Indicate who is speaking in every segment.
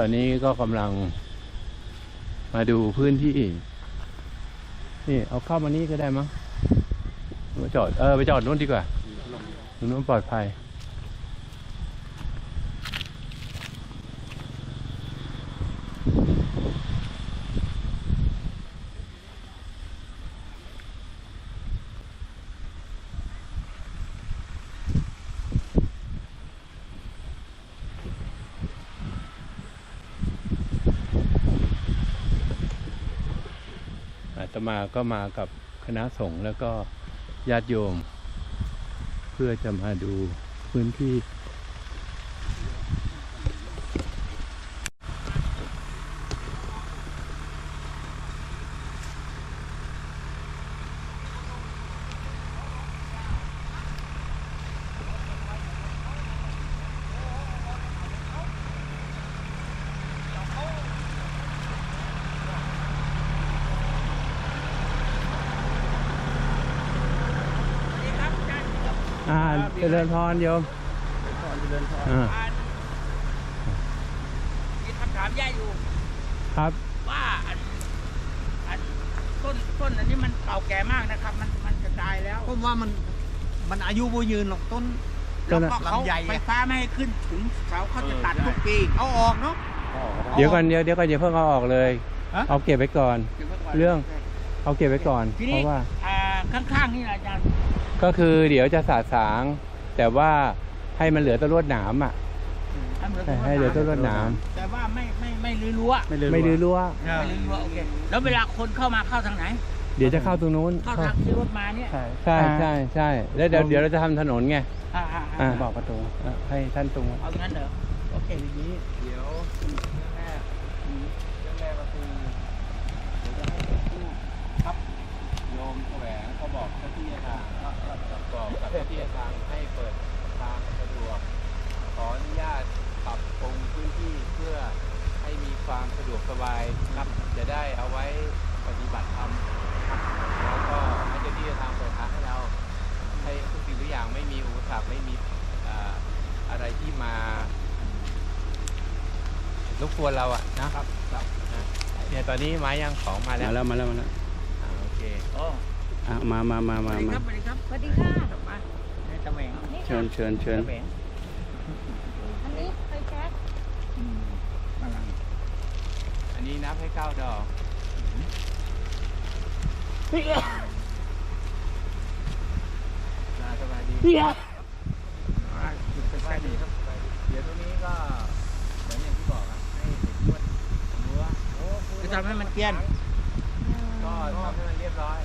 Speaker 1: ตอนนี้ก็กำลังมาดูพื้นที่ นี่เอาเข้ามานี่ก็ได้มั้งมาจอด เออ ไปจอดนู้นดีกว่าตรงนู้นปลอดภัย มาก็มากับคณะสงฆ์แล้วก็ญาติโยม เพื่อจะมาดูพื้นที่ อ่า เจริญพรโยมอ่า
Speaker 2: อ่านมีคำถามแย่อยู่
Speaker 1: ครับ
Speaker 2: ว่าอันอันต้นต้นอันนี้มันเก่าแก่มากนะครับ มันมันจะตายแล้ว
Speaker 3: ผมว่ามันมันอายุบ่ยืนหรอกต้น
Speaker 2: แล้วก็เขา
Speaker 3: ลำไย
Speaker 2: ไฟ
Speaker 3: อะ
Speaker 2: ฟ้าไม่ให้ขึ้นถึงเสาเขาจะตัดทุกปี
Speaker 3: เอาออกเนาะ
Speaker 1: เดี๋ยวก่อนเดี๋ยวเดี๋ยวก่อนอย่าเพิ่งเอาออกเลย
Speaker 3: ฮะ
Speaker 1: เอาเก็บไว้ก่อน เรื่องเอาเก็บไว้ก่อน
Speaker 2: ที
Speaker 1: เพ
Speaker 2: นี้
Speaker 1: ราะว่า
Speaker 2: อ่าข้างๆนี่นะอาจารย์
Speaker 1: ก็คือเดี๋ยวจะสาดสาง แต่ว่าให้มันเหลือแตะลวดหนามอะ ให้ให้เหลือแตะลวดหนาม
Speaker 2: แต่ว่าไม่ไม่ไม่รื้อรั้ว
Speaker 1: ไม่ดื้อรั้ว
Speaker 2: ไม่รื้อรั้วโอเคแล้วเวลาคนเข้ามาเข้าทางไหน
Speaker 1: เดี๋ยวจะเข้าตรงนู้น
Speaker 2: เข้าทางที่รถมาเนี่ย
Speaker 1: ใช่ใช่ใช่ใช่แล้วเดี๋ยวเดี๋ยวเราจะทำถนนไง
Speaker 2: อ่าอ่า
Speaker 1: อ่า
Speaker 2: อ่า
Speaker 1: บอกประตูอะให้ท่านตรง
Speaker 2: เอางั้นเหรอโอเค
Speaker 1: ทีนี้เดี๋ยวเรื่องแรกเรื่องแรกก็คือเดี๋ยวจะให้ผู้ครับโยมแสวงเขาบอกเจ้าที่ทางก็ก็บอกกับเจ้าที่ทางให้เปิดทางสะดวก ขออนุญาตปรับปรุงพื้นที่เพื่อให้มีความสะดวกสบายครับ จะได้เอาไว้ปฏิบัติธรรมครับแล้วก็ให้เจ้าที่ทางเปิดทางให้เรา ให้ทุกสิ่งทุกอย่างไม่มีอุปสรรคไม่มีอ่าอะไรที่มา รบกวนเราอะนะครับครับนะเนี่ยตอนนี้ไม้ยังของมาแล้ว
Speaker 4: มาแล้วมาแล้วมาแล้ว
Speaker 1: อ่าโอเค
Speaker 2: โอ้
Speaker 4: อะมามามา
Speaker 2: ส
Speaker 4: มา
Speaker 2: วัสดีค
Speaker 4: มา
Speaker 2: รับสวัสดีครับ
Speaker 5: สวัสดีค่ะ
Speaker 2: มาให้ตะแหวง
Speaker 5: นี่
Speaker 4: เชิ
Speaker 5: ค่ะ
Speaker 4: ญเชิญเชิญ
Speaker 2: ตะแหวง
Speaker 5: อันนี้ไฟแช็ก
Speaker 2: มาหลัง
Speaker 1: อันนี้นับให้เก้าดอกน่าสบายดี สบายดีครับสบายดีเดี๋ยวตรงนี้ก็เหมือนอย่างที่บอกอะให้เด็กนวดรั้ว
Speaker 2: จะ ทำให้มันเกลี้ยน
Speaker 1: ก็ทำให้มันเรียบร้อย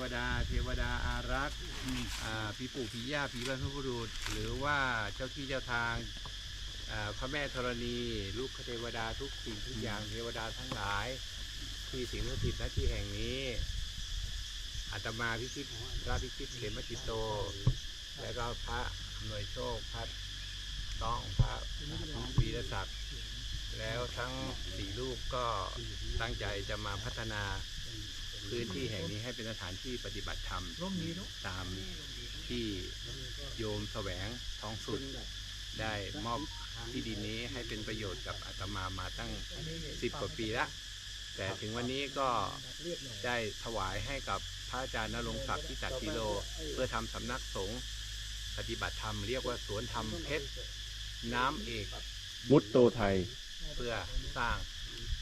Speaker 1: วดา เทวดาอารักษ์อ่าพี่ปู่พี่ย่าพี่บรรพบุรุษ หรือว่าเจ้าที่เจ้าทางพระแม่ธรณี ลูกเทวดาทุกสิ่งทุกอย่างเทวดาทั้งหลาย ที่สิงสถิตณที่แห่งนี้อาตมาพิชิตพระพิชิตเขมจิตโต และก็พระหน่วยโชคพระต้องพระวีรศักดิ์แล้วทั้งสี่รูปก็ตั้งใจจะมาพัฒนา พื้นที่แห่งนี้ให้เป็นสถานที่ปฏิบัติธรรมตามที่โยมแสวงท้องสุด ได้มอบที่ดินนี้ให้เป็นประโยชน์กับอาตมามาตั้งสิบกว่าปีแล้วแต่ถึงวันนี้ก็ได้ถวายให้กับพระอาจารย์นรงค์ศักดิ์ที่ตัดกิโล เพื่อทำสำนักสงฆ์ปฏิบัติธรรมเรียกว่าสวนธรรมเพชรน้ำเอก
Speaker 4: มุตโตไทย
Speaker 1: เพื่อสร้าง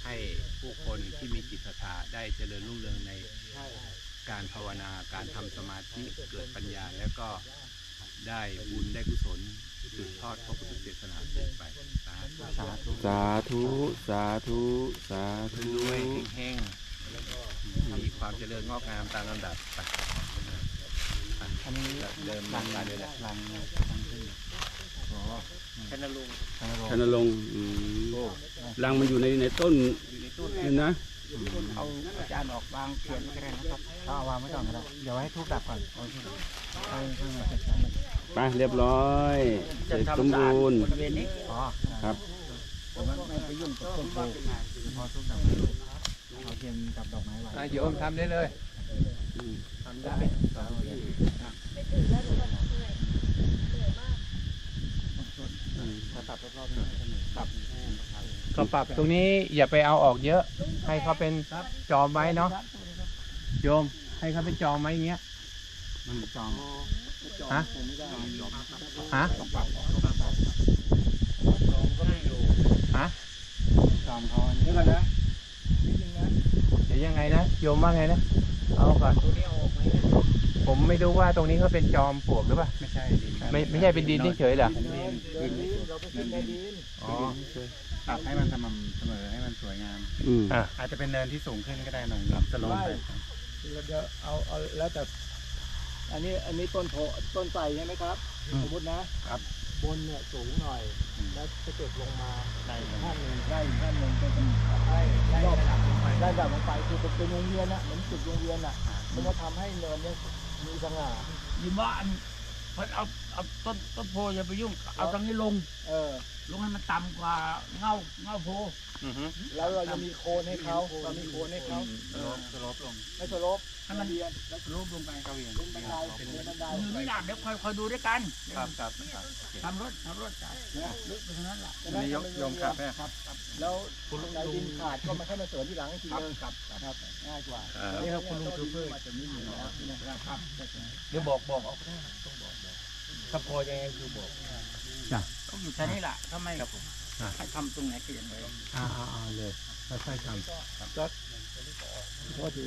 Speaker 1: ให้ผู้คนที่มีจิตศรัทธาได้เจริญรุ่งเรืองในการภาวนาการทำสมาธิเกิดปัญญา แล้วก็ได้บุญได้กุศลสืบทอดพระพุทธศาสนาสืบไปสาธุสาธุ
Speaker 4: สาธุสาธุสาธุ
Speaker 1: รวยๆเฮงๆมีความเจริญงอกงามตามลำดับไปอันนี้เดิมรังการเลยแหละรัง
Speaker 2: ชนลุง
Speaker 4: ชนลงค์อืมรังมันอยู่ในในต้นนี่นะ
Speaker 2: เอาอาจารย์ออกวางเขียนก็ได้นะครับ
Speaker 3: เอาวางไว้ก่อนก็ได้เดี๋ยวให้ทูบดับก่อนโอเคให้ให้มันเสร็จ
Speaker 4: ไปเรียบร้อยเส
Speaker 2: จะ
Speaker 4: ร็จสม
Speaker 2: ทำสะอาด
Speaker 4: บูรณ์
Speaker 2: บริเวณนี้
Speaker 3: อ๋อ
Speaker 4: ครับ
Speaker 3: ผมว่าไม่ไปยุ่งกับต้นโพพอทูบดับเอาเทียนกับดอกไม้ไว้
Speaker 1: อะโยมทำได้เลย
Speaker 4: อืม
Speaker 1: ทำได้
Speaker 3: ถ้าตัดรอบๆนี้ก็เหนื่อยครับ
Speaker 1: ก็ ปรับตรงนี้อย่าไปเอาออกเยอะ ให้เขาเป็นจอมไว้เนาะโยมให้เขาเป็นจอมไว้อย่างเงี้ย
Speaker 3: มันจอง
Speaker 1: ฮะฮะฮะ
Speaker 3: จองเขาเดี๋ยวก่อนนะ
Speaker 1: เดี๋ยวยังไงนะโยมว่าไงนะเอาก่อนผมไม่รู้ว่าตรงนี้เขาเป็นจอมปลวกหรือเปล่า
Speaker 3: ไม่ใช่ดิน
Speaker 1: ไม่ไม่ใช่เป็นดินเฉยๆเหรอ
Speaker 3: ดินดินเราไปกินในดิน
Speaker 1: อ๋อ
Speaker 3: ปรับให้มันสม่ำเสมอให้มันสวยงาม
Speaker 4: อืม
Speaker 1: อะ
Speaker 3: อาจจะเป็นเนินที่สูงขึ้นก็ได้หน่อยสโลปไป
Speaker 6: เดี๋ยวเอาเอาแล้วแต่ อันนี้อันนี้ต้นโพต้นไทรใช่ไหมครับ สมมตินะ ครับ บนเนี่ยสูงหน่อย แล้วสเต็ปลงมา
Speaker 3: ได้
Speaker 6: ขั้นหนึ่งได้อีกขั้นหนึ่งก็จะได้ได้ระดับลงไปได้ระดับลงไปคือเป็นวงเวียนอะเหมือนจุดวงเวียนอะมันจะทำให้เนินเนี่ยมีสง่า
Speaker 2: ยิมว่าอัน เพิ่นเอาเอาต้นต้นโพอย่าไปยุ่ง เอาตรงนี้ลง
Speaker 6: เออ
Speaker 2: ลงให้มันต่ำกว่าเงาเงาโพ
Speaker 1: อือฮึ
Speaker 6: แล้วเราจะมีโคนให้เขาเรามีโคนให้เขา
Speaker 3: สโลปลง
Speaker 6: ไม่สลบ
Speaker 2: ให้มัน
Speaker 6: เรียนแล้ว
Speaker 2: รูปลงไป
Speaker 3: เก้าเวียน
Speaker 6: เป็นบันไดเป็นบันได
Speaker 2: อยู่นี่หลักเดี๋ยวคอยคอยดูด้วยกัน
Speaker 3: ครับครับ
Speaker 2: ทำรถทำรถจ่ายลึกไปทางนั้นแหละ
Speaker 6: จะได้ทำเป็นวงเวียนครับครับ แล้วตรงไหนดินขาดก็มาแค่มาเสริมที่หลังอีกทีนึงครับครับง่ายกว่านี่ครับคุณลุงคือเพื่อจะไม่มีแล้วนะครับ
Speaker 2: เดี๋ยวบอกบอกเอา ถ้าพอยังไงคือบอกต้องอยู่แค่นี้แหละถ้าไม่ให้ทำตรงไหนก็อย่างไร
Speaker 1: อ่าเอาเลยค่อยๆทำ
Speaker 6: โทษที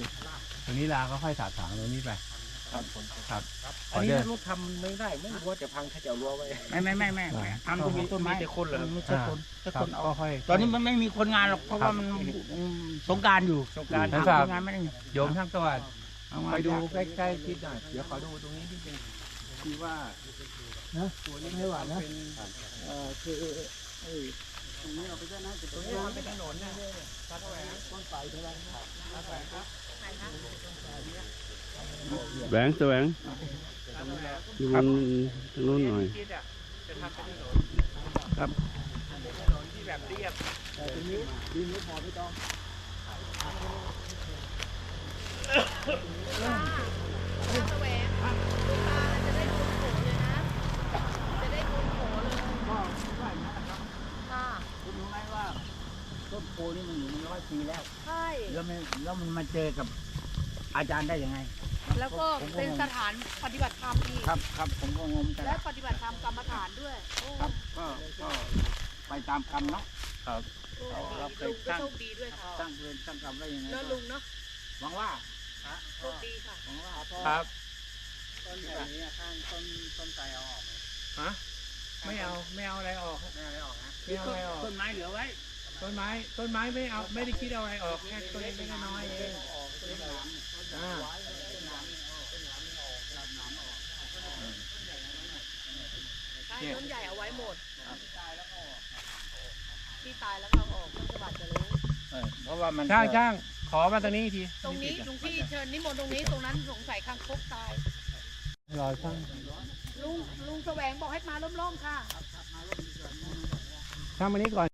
Speaker 1: ตรงนี้ลาก็ค่อยถากถางตรงนี้ไปครับครับข
Speaker 6: อัน
Speaker 1: อ
Speaker 6: นี้
Speaker 1: เดิน
Speaker 6: ถ้าลูกทำไม่ได้ไม่รู้ว่าจะพังถ้าจะเอารั้วไว้
Speaker 2: ไม่ไม่ไม่ไม่ไม่ทำตรงนี้ต้นไม้
Speaker 6: มีแต่คนเหรอ
Speaker 2: ไม่ใช่คนแค่
Speaker 1: ครั
Speaker 2: ค
Speaker 1: บ
Speaker 2: นเอา
Speaker 1: ก็ค่อย
Speaker 2: ตอนนี้มันไม่มีคนงานหรอกเพราะว่ามันสงการอยู่สงการ
Speaker 1: ท่าน
Speaker 2: ทำ
Speaker 1: ทราบ
Speaker 2: คนงานไม่ได้
Speaker 1: โยมทั้งตัว
Speaker 2: เอามา
Speaker 1: ไปดูใกล้ๆคิดหน่อยเดี๋ยวขอดูตรงนี้นิดนึงที่ว่า
Speaker 6: ไม่หวานนะเอ่อคือไอ้ตรงนี้เราไปได้นะตรงนี้เราไปถนนนะตาแหวงต้นไทรใช่ไหมตาแหวงครับ
Speaker 4: แหวงแสวงอยู่บนทางโน้นหน่อย
Speaker 1: คิดอะจะทำเป็นถนน
Speaker 4: ครับ
Speaker 1: เป็นถนนที่แบบเรียบ
Speaker 6: แต่ตรงนี้ดินไม่พอพี่ต้อง
Speaker 5: แสวงลูกตาจะได้บุญโผเลยนะ จะได้บุญโผเลยค่ะ
Speaker 2: คุณรู้ไหมว่าต้นโพนี่มันอยู่มาร้อย ปีแล้ว
Speaker 5: ใช่
Speaker 2: แล้วมันแล้วมันมาเจอกับอาจารย์ได้ยังไง
Speaker 5: แล้วก็เป็นสถานปฏิบัติธรรมอีก
Speaker 2: ครับครับผมก็งงกัน
Speaker 5: และปฏิบัติธรรมกรรมฐานด้วยโอ้
Speaker 2: ครับก็ก็ไปตามกรรมเนาะ
Speaker 5: โอ้
Speaker 2: เราเคย
Speaker 5: ลุงก็
Speaker 2: ตั้ง
Speaker 5: โชคดีด้วยค่ะ
Speaker 2: ตั้งเวรตั้งกรรมไว้ยังไง
Speaker 5: เนอะลุงเนาะ
Speaker 2: หวังว่า
Speaker 5: โชคดีค่ะ
Speaker 2: หวังว่า
Speaker 1: ครับ
Speaker 6: ต้นแถวนี้ข้างต้นต้นไทรเอาออก
Speaker 1: ฮะไม่เอาไม่เอาอะไรออก
Speaker 6: ไม่เอาอะไรออกนะ
Speaker 1: ไม่เอาอะไรออก
Speaker 2: ต้นไม้เหลือไว้
Speaker 1: ต้นไม้ ต้นไม้ไม่เอาไม่ได้คิดเอาอะไรออกแค่ต้นเล็กๆน้อยเองอ่าใช่
Speaker 5: ต้นใหญ่เอาไว้หมดที่ตายแล้วออกพี่ตายแล้วเอาออกต้นฉบับจะรู้
Speaker 2: เพราะว่ามัน
Speaker 1: ช่างช่างขอมาตรงนี้ที
Speaker 5: ตรงนี้ลุงพี่เชิญนิมนต์ตรงนี้ตรงนั้นสงสัยคางคกตาย
Speaker 1: รอยช่าง
Speaker 5: ลุงลุงแสวงบอกให้มาล้มๆค่ะ
Speaker 1: ทำอันนี้ก่อน